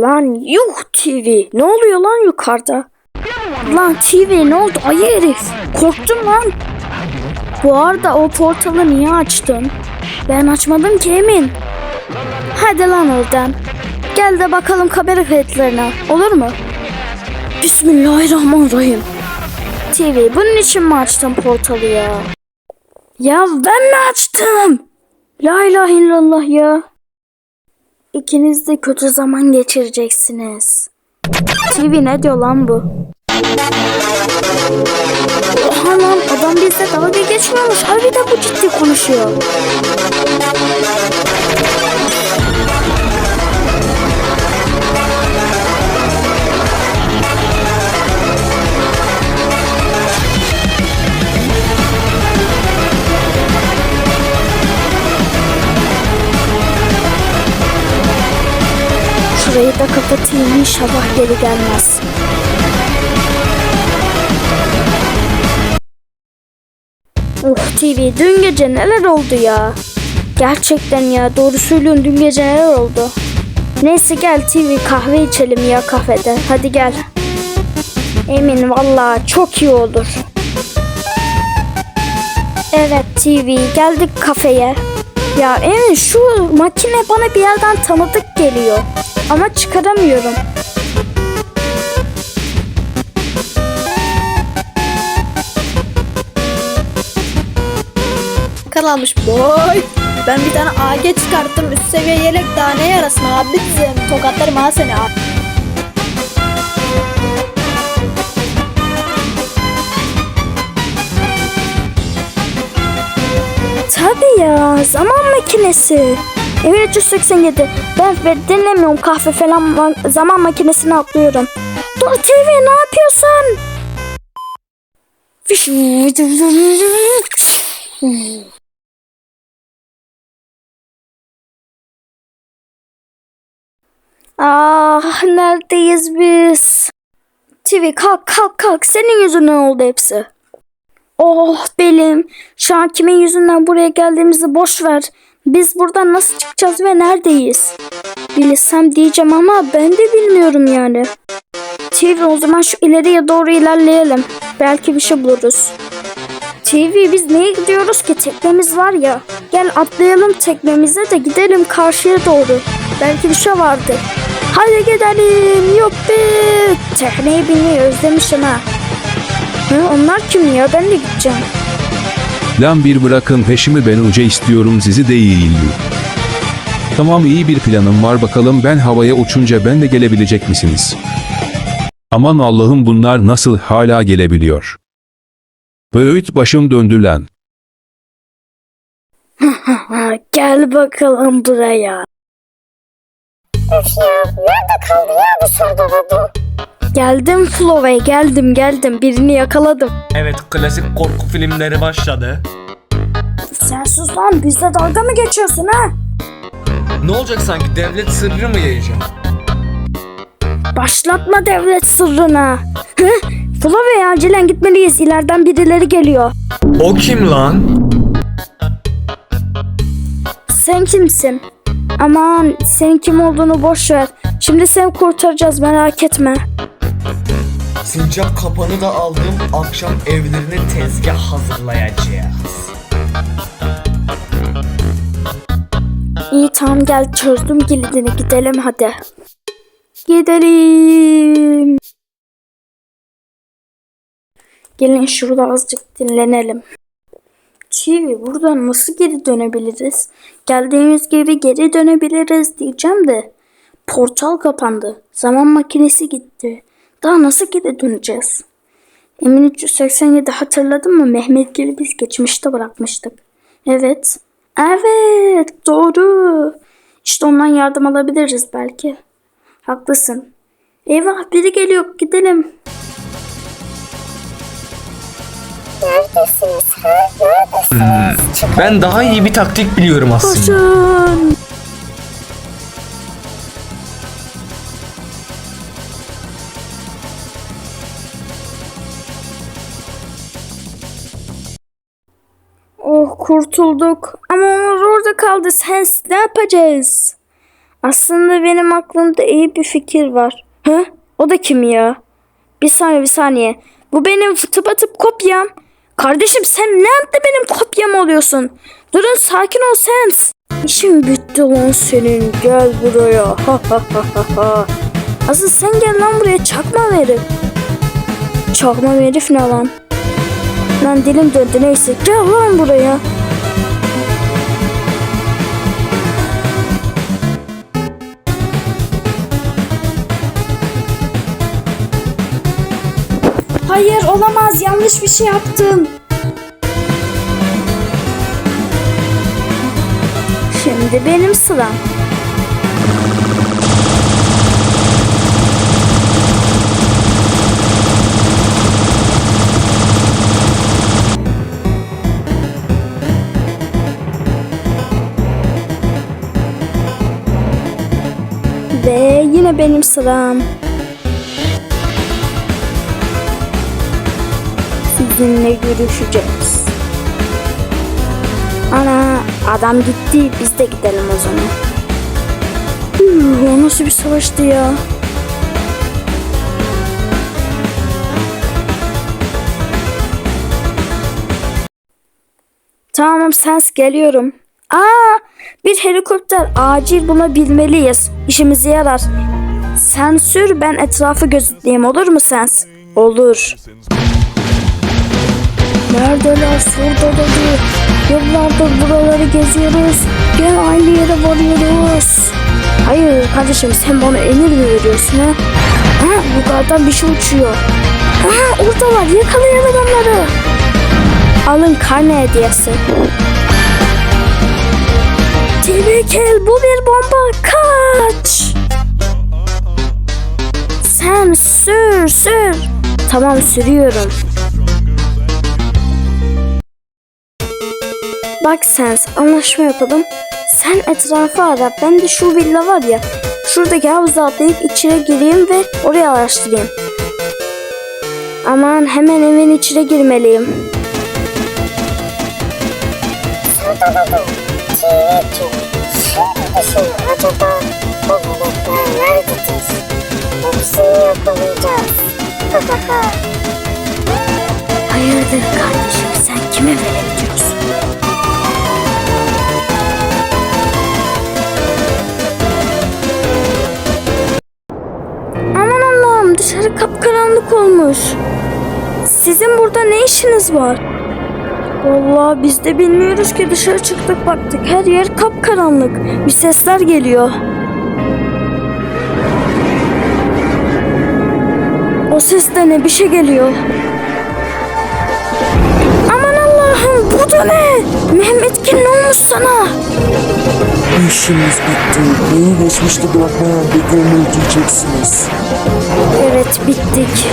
Lan yuh TV. Ne oluyor lan yukarıda? Lan TV ne oldu ayı herif? Korktum lan. Bu arada o portalı niye açtın? Ben açmadım ki Emin. Hadi lan oradan. Gel de bakalım kamera kayıtlarına. Olur mu? Bismillahirrahmanirrahim. TV bunun için mi açtın portalı ya? Ya ben mi açtım? La ilahe illallah ya. İkiniz de kötü zaman geçireceksiniz. TV ne diyor lan bu? Oha lan adam bizle dalga geçmiyormuş. Harbiden bu ciddi konuşuyor. Şurayı da kapatayım inşallah geri gelmez. Of TV dün gece neler oldu ya? Gerçekten ya doğru söylüyorsun dün gece neler oldu? Neyse gel TV kahve içelim ya kafede. Hadi gel. Emin valla çok iyi olur. Evet TV geldik kafeye. Ya Emin şu makine bana bir yerden tanıdık geliyor. Ama çıkaramıyorum. Karalmış boy. Ben bir tane AG çıkarttım. Üst seviye yelek daha ne yarasın abi bizim. Tokatlarım ha seni abi. Tabii ya zaman makinesi. Evet 387. Ben ve dinlemiyorum kahve falan ma- zaman makinesine atlıyorum. Dur TV ne yapıyorsun? Ah neredeyiz biz? TV kalk kalk kalk senin yüzünden oldu hepsi. Oh belim. Şu an kimin yüzünden buraya geldiğimizi boş ver. Biz buradan nasıl çıkacağız ve neredeyiz? Bilsem diyeceğim ama ben de bilmiyorum yani. TV o zaman şu ileriye doğru ilerleyelim. Belki bir şey buluruz. TV biz neye gidiyoruz ki? Teknemiz var ya. Gel atlayalım teknemize de gidelim karşıya doğru. Belki bir şey vardır. Hadi gidelim. Yok be. Tekneye binmeyi özlemişim ha. Hı, onlar kim ya? Ben de gideceğim. Lan bir bırakın peşimi ben uca istiyorum sizi değil. Tamam iyi bir planım var bakalım ben havaya uçunca ben de gelebilecek misiniz? Aman Allah'ım bunlar nasıl hala gelebiliyor? Öğüt başım döndü lan. Gel bakalım buraya. Öf ya nerede kaldı ya bu sorduğu Geldim Flow'e geldim geldim. Birini yakaladım. Evet klasik korku filmleri başladı. Sen sus lan bizle dalga mı geçiyorsun ha? Ne olacak sanki devlet sırrı mı yayacağım? Başlatma devlet sırrına. Hı? Flow'e acilen gitmeliyiz. İleriden birileri geliyor. O kim lan? Sen kimsin? Aman senin kim olduğunu boş ver. Şimdi seni kurtaracağız merak etme. Sincap kapanı da aldım. Akşam evlerine tezgah hazırlayacağız. İyi tamam gel çözdüm kilidini gidelim hadi. Gidelim. Gelin şurada azıcık dinlenelim. TV buradan nasıl geri dönebiliriz? Geldiğimiz gibi geri dönebiliriz diyeceğim de portal kapandı. Zaman makinesi gitti. Daha nasıl geri döneceğiz? Emin 387 hatırladın mı? Mehmet Gül'ü biz geçmişte bırakmıştık. Evet. Evet doğru. İşte ondan yardım alabiliriz belki. Haklısın. Eyvah biri geliyor gidelim. Neredesiniz ha? Neredesiniz? Ben daha iyi bir taktik biliyorum aslında. Koşun. Kurtulduk. Ama onlar orada kaldı. Sen ne yapacağız? Aslında benim aklımda iyi bir fikir var. Hı? O da kim ya? Bir saniye bir saniye. Bu benim tıpatıp kopyam. Kardeşim sen ne yaptı benim kopyam oluyorsun? Durun sakin ol Sens. İşim bitti lan senin. Gel buraya. Ha ha ha ha ha. Asıl sen gel lan buraya çakma herif. Çakma herif ne lan? Lan dilim döndü neyse. Gel lan buraya. Hayır olamaz yanlış bir şey yaptım. Şimdi benim sıram. Ve yine benim sıram. Sizinle görüşeceğiz. Ana adam gitti biz de gidelim o zaman. Üh, nasıl bir savaştı ya? Tamam sens geliyorum. Aa bir helikopter acil bulabilmeliyiz. İşimize yarar. Sen sür ben etrafı gözetleyeyim olur mu sens? Olur. Neredeler sordaları? Yıllardır buraları geziyoruz. Gel aynı yere varıyoruz. Hayır kardeşim sen bana emir mi veriyorsun ha? Ha yukarıdan bir şey uçuyor. Ha oradalar yakalayalım onları. Alın karne hediyesi. Tehlikeli bu bir bomba kaç. Sen sür sür. Tamam sürüyorum. Bak sen anlaşma yapalım. Sen etrafı ara. Ben de şu villa var ya. Şuradaki havuza atlayıp içine gireyim ve oraya araştırayım. Aman hemen evin içine girmeliyim. Sırdaladım. TV2. Şimdi düşün acaba bu bulutlar nerededir? Hepsini yakalayacağız. Ha ha ha. Hayırdır kardeşim sen kime verebiliyorsun? Olmuş. Sizin burada ne işiniz var? Vallahi biz de bilmiyoruz ki dışarı çıktık baktık her yer kapkaranlık. Bir sesler geliyor. O ses de ne bir şey geliyor. Aman Allah'ım bu da ne? Mehmetkin ne olmuş sana? İşimiz bitti. Neyi geçmişte bırakmayan bir öldüreceksiniz. Evet bittik.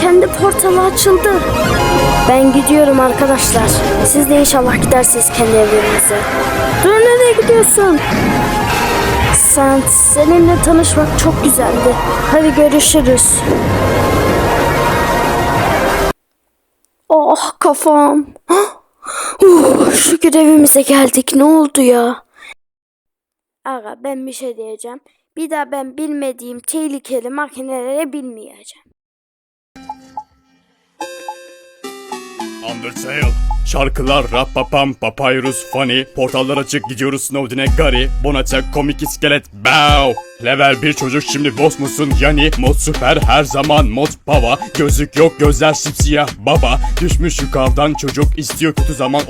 Kendi portalı açıldı. Ben gidiyorum arkadaşlar. Siz de inşallah gidersiniz kendi evlerinize. Dur nereye gidiyorsun? Sen, seninle tanışmak çok güzeldi. Hadi görüşürüz. Oh kafam. Uh, şükür evimize geldik. Ne oldu ya? Aga ben bir şey diyeceğim. Bir daha ben bilmediğim tehlikeli makinelere bilmeyeceğim. Undertale, Şarkılar rap papam papyrus funny. Portallar açık gidiyoruz Snowden'e Gary. Bonacak komik iskelet bow. Level bir çocuk şimdi boss musun? Yani Mod süper her zaman mod baba. Gözlük yok gözler sipsiyah baba. Düşmüş yukarıdan çocuk istiyor kötü zaman